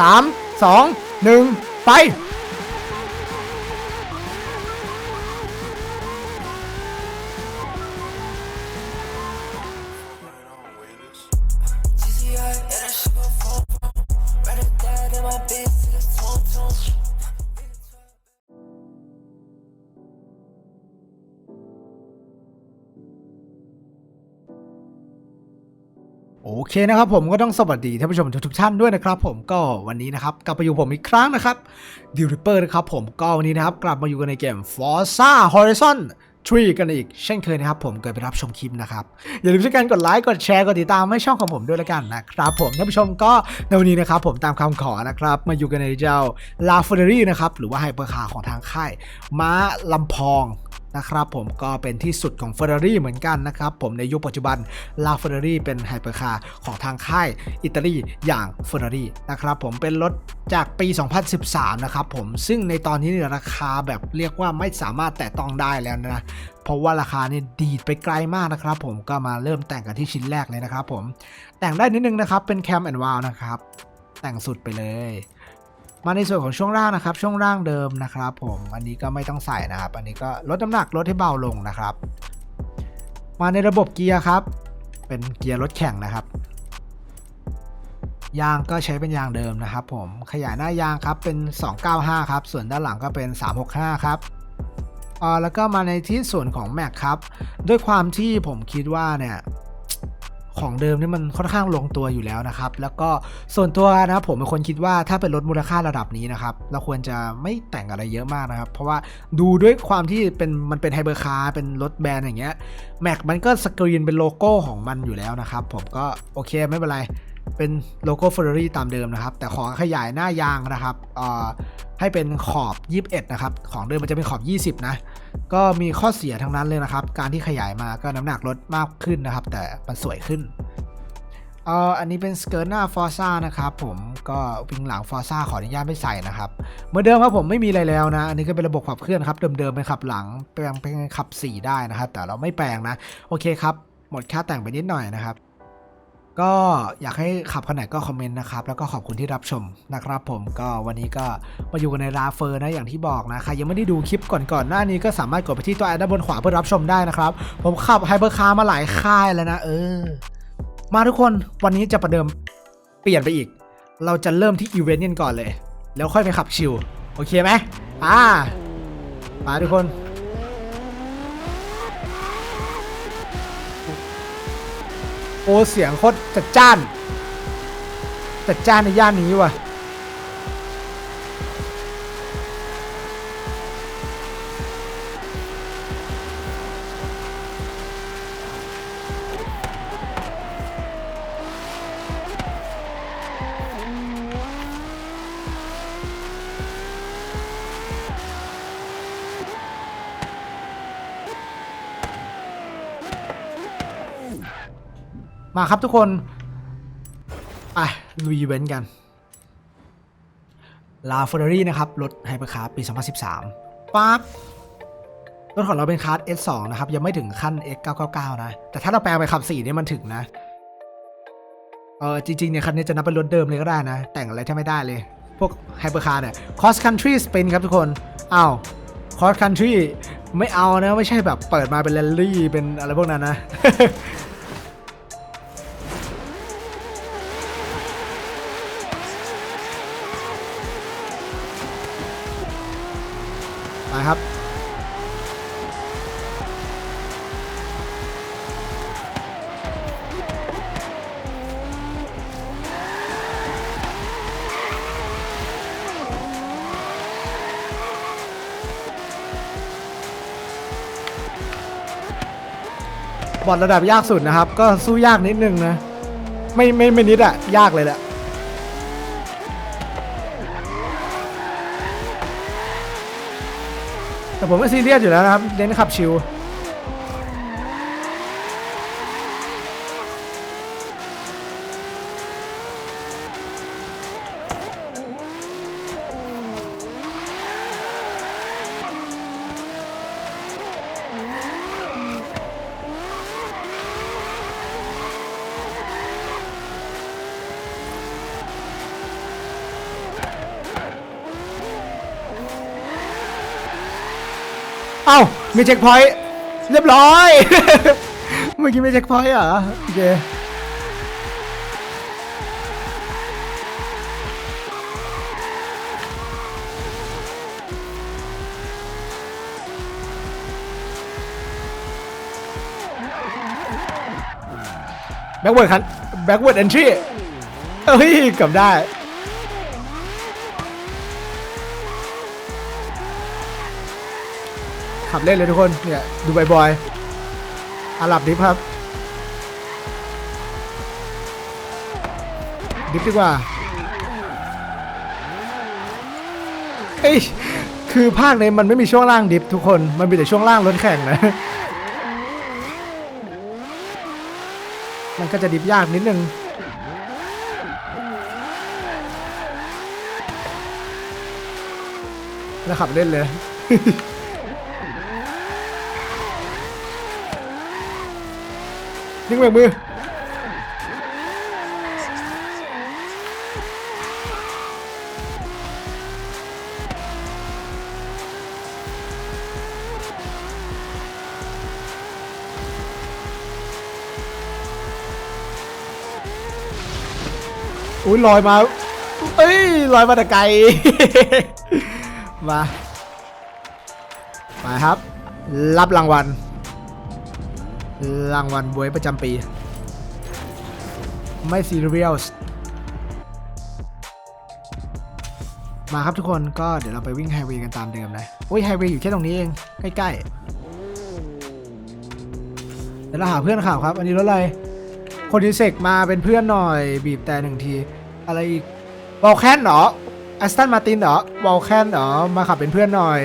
3 2 1 ไป เคนะครับผมก็ต้องสวัสดีท่านผู้ชมทุกท่านด้วยนะครับผมก็วันนี้นะครับกลับมาอยู่ผมอีกครั้งนะครับดิวริปเปอร์นะครับผมก็วันนี้นะครับกลับมาอยู่กันในเกม Forza Horizon 3 กันอีกเช่นเคยนะครับผมเกิดไปรับชมคลิปนะครับ อย่าลืมช่วยกันกดไลค์กดแชร์กดติดตามให้ช่องของผมด้วยละกันนะครับผมท่านผู้ชมก็ในวันนี้นะครับผมตามคำขอนะครับ มาอยู่กันในเจ้า La Ferrari นะครับหรือว่าไฮเปอร์คาร์ของทางค่ายม้าลำพอง นะครับผมก็เป็นที่สุดของ Ferrari เหมือนกันนะครับผมในยุคปัจจุบันลา Ferrari เป็นไฮเปอร์คาร์ของทางค่ายอิตาลีอย่าง Ferrari นะครับผมเป็นรถจากปี 2013 นะครับผมซึ่งในตอนนี้เนี่ยราคาแบบเรียกว่าไม่สามารถแตะต้องได้แล้วนะเพราะว่าราคาเนี่ยดีดไปไกลมากนะครับผมก็มาเริ่มแต่งกันที่ชิ้นแรกเลยนะครับผมแต่งได้นิดนึงนะครับเป็นแคมแอนวาลนะครับแต่งสุดไปเลย มาในส่วนของช่วงล่างนะครับ ช่วงล่างเดิมนะครับ ผมอันนี้ก็ไม่ต้องใส่นะครับ อันนี้ก็ลดน้ำหนักลดให้เบาลงนะครับ มาในระบบเกียร์ครับ เป็นเกียร์รถแข่งนะครับ ยางก็ใช้เป็นยางเดิมนะครับ ผมขยายหน้ายางครับเป็น 295 ครับ ส่วนด้านหลังก็เป็น 365 ครับอ่าแล้วก็มาในที่ส่วนของแม็กครับ ด้วยความที่ผมคิดว่าเนี่ย ของเดิมนี่มันค่อนข้างลงตัวอยู่แล้วนะครับ แล้วก็ส่วนตัวนะผมเป็นคนคิดว่าถ้าเป็นรถมูลค่าระดับนี้นะครับ เราควรจะไม่แต่งอะไรเยอะมากนะครับ เพราะว่าดูด้วยความที่เป็นมันเป็นไฮเบอร์คาร์เป็นรถแบรนด์อย่างเงี้ยแม็กมันก็สกรีนเป็นโลโก้ของมันอยู่แล้วนะครับ ผมก็โอเคไม่เป็นไรเป็นโลโก้ Ferrari ตามเดิมนะครับ แต่ขอขยายหน้ายางนะครับให้เป็นขอบ 21 นะครับ ของเดิมมันจะเป็นขอบ 20 นะ ก็มีข้อเสียทั้งนั้นเลยนะครับ การที่ขยายมาก็น้ำหนักลดมากขึ้นนะครับ แต่มันสวยขึ้นเอออันนี้เป็นสเกิร์ตหน้าฟอร์ซ่านะครับผมก็วิงหลังฟอร์ซ่าขออนุญาตไม่ใส่นะครับเหมือนเดิมครับผมไม่มีอะไรแล้วนะ อันนี้ก็เป็นระบบขับเคลื่อนครับเดิมๆเป็นขับหลังแปลงเป็นขับ 4 ได้นะครับ แต่เราไม่แปลงนะ โอเคครับ หมดค่าแต่งไปนิดหน่อยนะครับ ก็อยากให้ขับคันไหนก็คอมเมนต์นะครับ แล้วก็ขอบคุณที่รับชมนะครับผมก็วันนี้ก็มาอยู่กันในราเฟอร์นะอย่างที่บอกนะใครยังไม่ได้ดูคลิปก่อนๆหน้านี้ก็สามารถกดไปที่ตัวแอดด้านบนขวาเพื่อรับชมได้นะครับ ผมขับไฮเปอร์คาร์มาหลายค่ายแล้วนะเออ มาทุกคนวันนี้จะประเดิมเปลี่ยนไปอีก เราจะเริ่มที่อีเวนต์กันก่อนเลย แล้วค่อยไปขับชิลโอเคไหมอ่ามาทุกคน โอ้เสียงโคตรจัดจ้าน จัดจ้านในย่านนี้ว่ะ มาครับทุกคนไปลุยเวนต์กันลาเฟอร์รี่นะครับ รถไฮเปอร์คาร์ปี 2013ปั๊บรถของเราเป็นคาร์ด S2 นะครับ ยังไม่ถึงขั้น X999 นะ แต่ถ้าเราแปลงไปขับ4เนี่ยมันถึงนะ เออจริงๆเนี่ยคันนี้จะนับเป็นรถเดิมเลยก็ได้นะ แต่งอะไรแทบไม่ได้เลย พวกไฮเปอร์คาร์เนี่ย cross country spin ครับทุกคนอ้าว cross country ไม่เอานะ ไม่ใช่แบบเปิดมาเป็นแรลลี่เป็นอะไรพวกนั้นนะ บอลระดับยากสุดนะครับ ก็สู้ยากนิดนึงนะ ไม่ไม่ไม่นิดอะยากเลยแหละแต่ผมไม่ซีเรียสอยู่แล้วนะครับเน้นขับชิว อ้ามีเช็คพอยต์เรียบร้อย เมื่อกี้มีเช็คพอยต์เหรอโอเคแบ็กเวิร์ดคันแบ็กเวิร์ดเอนทรีเอ้ยเกลับได้ ขับเล่นเลยทุกคนเนี่ยดูบ่อยๆอาหรับดิฟครับ ดิฟดีกว่าเอ้ยคือภาคนี้มันไม่มีช่วงล่างดิฟทุกคนมันมีแต่ช่วงล่างรถแข่งนะ มันก็จะดิฟยากนิดนึงแล้วขับเล่นเลย นิ่งเบกมืออุ้ยลอยมาเอ้ยลอยมาแต่ไกล มา มาครับ รับรางวัล รางวัลบวยประจำปี ไม่ซีเรียลมาครับทุกคนก็เดี๋ยวเราไปวิ่งไฮเวย์กันตามเดิมนะโอ้ยไฮเวย์อยู่แค่ตรงนี้เอง ใกล้ๆ เดี๋ยวเราหาเพื่อนข่าวครับ อันนี้รถอะไร คนที่เสกมาเป็นเพื่อนหน่อย บีบแต่หนึ่งที อะไรอีกวอลแคนเหรอแอสตันมาตินเหรอวอลแคนเหรอ มาขับเป็นเพื่อนหน่อย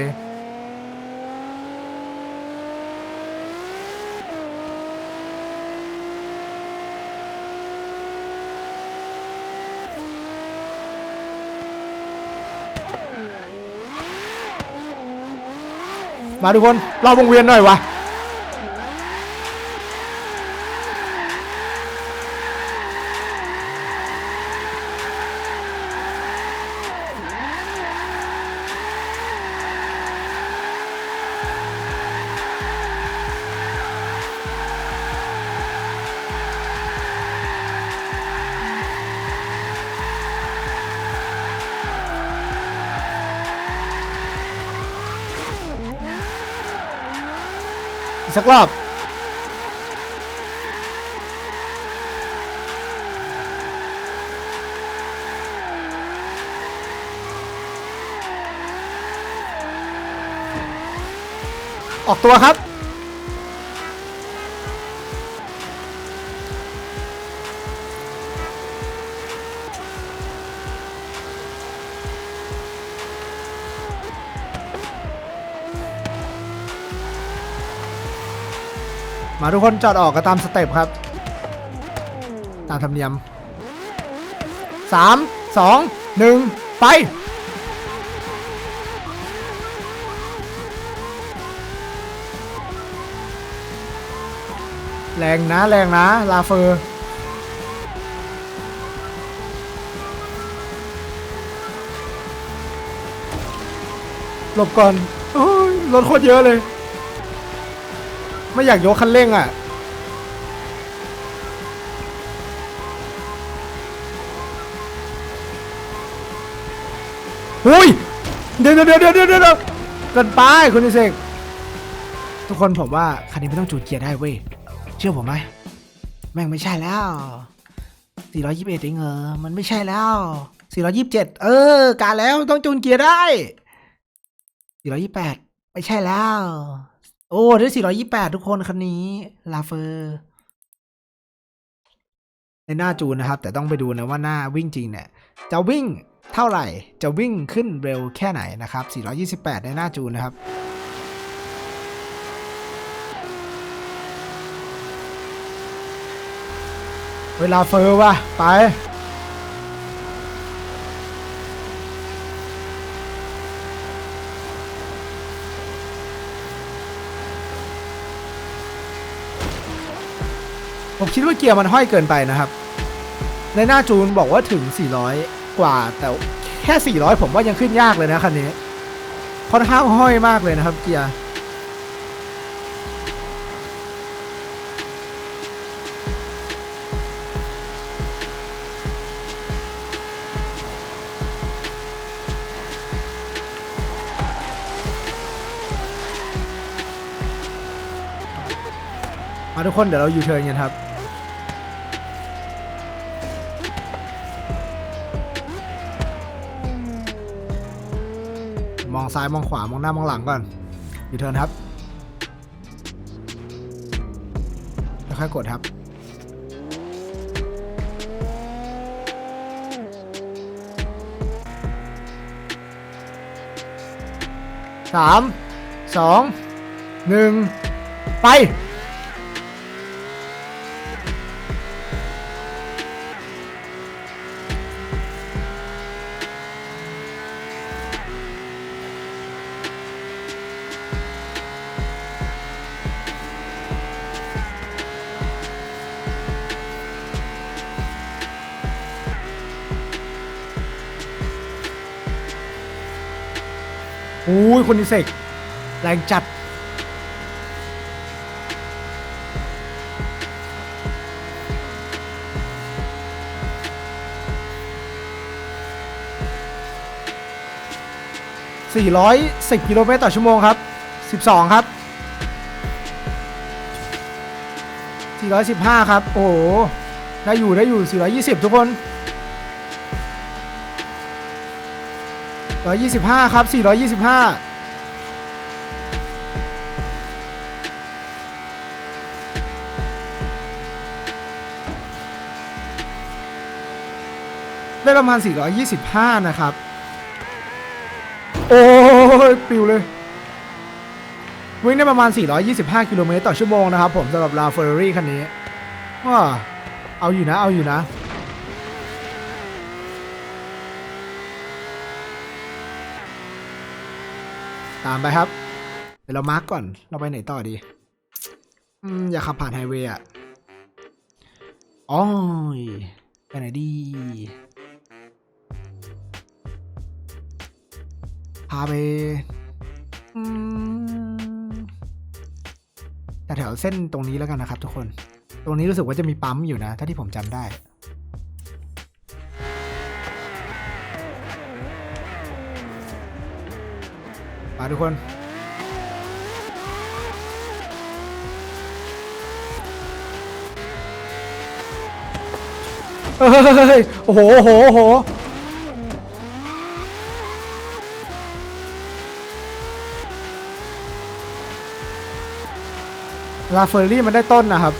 มาทุกคนรอบวงเวียนหน่อยวะ สักรอบออกตัวครับ มาทุกคนจอดออกก็ตามสเต็ปครับ ตามธรรมเนียมสามสองหนึ่งไปแรงนะแรงนะลาเฟอร์ หลบก่อนโอ้ยรถโคตรเยอะเลย ไม่อยากยกคันเร่งอะ หุยเดี๋ยวเดี๋ยวเดี๋ยวเดี๋ยวเดี๋ยวเกินไปคุณนิเซกทุกคนผมว่าคันนี้ไม่ต้องจูดเกียร์ได้เว้ย เชื่อผมไหม แม่งไม่ใช่แล้ว 421เองเออ มันไม่ใช่แล้ว 427 เออ การแล้วต้องจูนเกียร์ได้ 428 ไม่ใช่แล้ว โอ้ ได้ 428 ทุกคนคันนี้ ลาเฟอร์ ในหน้าจูนนะครับ แต่ต้องไปดูนะว่าหน้าวิ่งจริงเนี่ย จะวิ่งเท่าไหร่ จะวิ่งขึ้นเร็วแค่ไหนนะครับ 428 ในหน้าจูนนะครับเวลาเฟอร์ว่ะ ไป มคิดว่าเกียร์มันห้อยเกินไปนะครับ ในหน้าจูนบอกว่าถึง 400 กว่า แต่แค่ 400 ผมว่ายังขึ้นยากเลยนะคันนี้ ค่อนข้างห้อยมากเลยนะครับเกียร์มาทุกคนเดี๋ยวเราอยู่เทิร์นกันครับ ซ้ายมองขวามองหน้ามองหลังก่อนยูเทิร์นครับแล้วค่อยกดครับสามสองหนึ่งไป อุ้ยคนนี้เสกแรงจัด 410 กิโลเมตรต่อชั่วโมงครับ 12 ครับ 415 ครับ โอ้โห ได้อยู่ได้อยู่ 420 ทุกคน 125 ครับ 425ได้ประมาณ 425 นะครับ โอ้ยปิวเลย วิ่งได้ประมาณ 425 กิโลเมตรต่อชั่วโมงนะครับผมสำหรับลาเฟอร์รี่คันนี้ว้าเอาอยู่นะ เอาอยู่นะ ตามไปครับ เดี๋ยวเรามาร์กก่อน เราไปไหนต่อดี อืม อย่าขับผ่านไฮเวย์อะอ๋อยไปไหนดี พาไป อืมแต่แถวเส้นตรงนี้แล้วกันนะครับทุกคน ตรงนี้รู้สึกว่าจะมีปั๊มอยู่นะ ถ้าที่ผมจำได้ ไปทุกคนเฮ้ยโอ้โหโอ้โหโอ้โหลาเฟอร์รี่มันได้ต้นนะครับ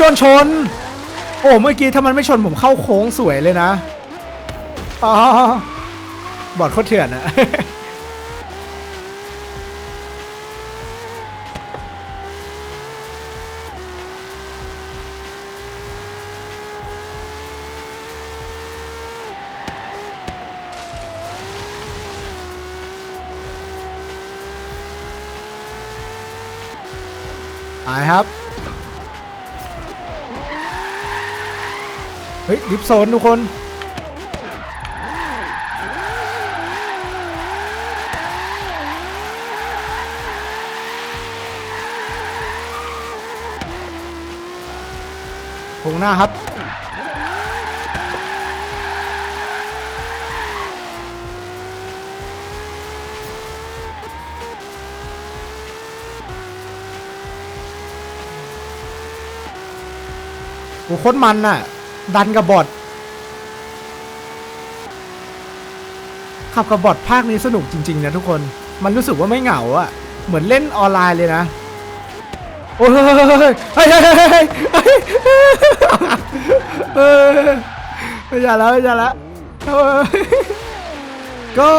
โดนชน โอ้เมื่อกี้ถ้ามันไม่ชนผมเข้าโค้งสวยเลยนะอ๋อบอดโคตรเถื่อนอะไปครับ เฮ้ยลิฟต์โซนทุกคนโค้งหน้าครับโอ้โคตรมันน่ะ ดันกับบอทขับกับบอทภาคนี้สนุกจริง ๆ นะทุกคน มันรู้สึกว่าไม่เหงาอะเหมือนเล่นออนไลน์เลยนะ โอ้ยเฮ้ยเฮ้ยเฮ้ยเฮ้ยเฮ้ยไม่อย่าแล้วไม่อย่าแล้วก็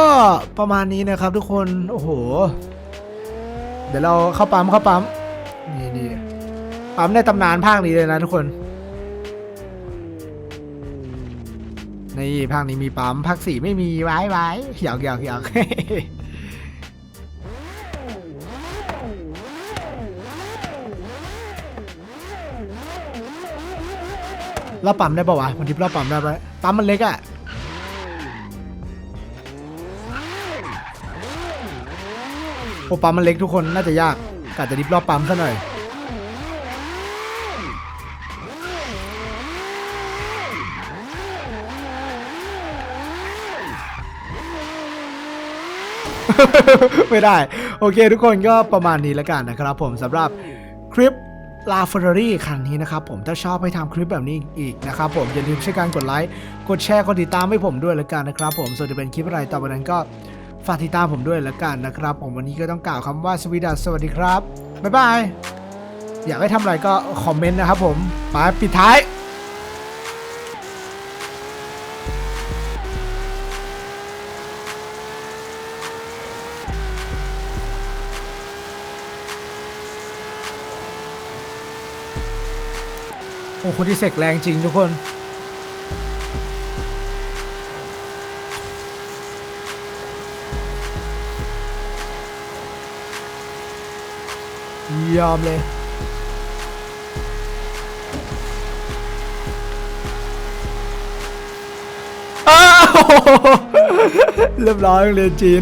ประมาณนี้นะครับทุกคน โอ้โห เดี๋ยวเราเข้าปั๊มเข้าปั๊ม นี่นี่ปั๊มในตำนานภาคนี้เลยนะทุกคน นี่ภาคนี้มีปั๊มภาคสี่ไม่มีไว้ไว้หยอกหยอกหยอกเราปั๊มได้ปะวะมันดิฟเราปั๊มได้ปะปั๊มมันเล็กอะโอปั๊มมันเล็กทุกคนน่าจะยากกะจะดิฟรอบปั๊มซะหน่อย ไม่ได้ โอเคทุกคนก็ประมาณนี้แล้วกันนะครับผมสำหรับคลิปลาเฟอร์รี่ครั้งนี้นะครับผมถ้าชอบให้ทำคลิปแบบนี้อีกนะครับผมอย่าลืมช่วยกันกดไลค์กดแชร์กดติดตามให้ผมด้วยแล้วกันนะครับผมส่วนจะเป็นคลิปอะไรต่อไปนั้นก็ฝากติดตามผมด้วยแล้วกันนะครับ ผมวันนี้ก็ต้องกล่าวคำว่าสวีดัสสวัสดีครับบ๊ายบายอยากให้ทำอะไรก็คอมเมนต์นะครับผมไปปิดท้าย อ้คนที่เสกแรงจริงทุกคน ยอมเลยเรียบร้อยโรงเรียนจีน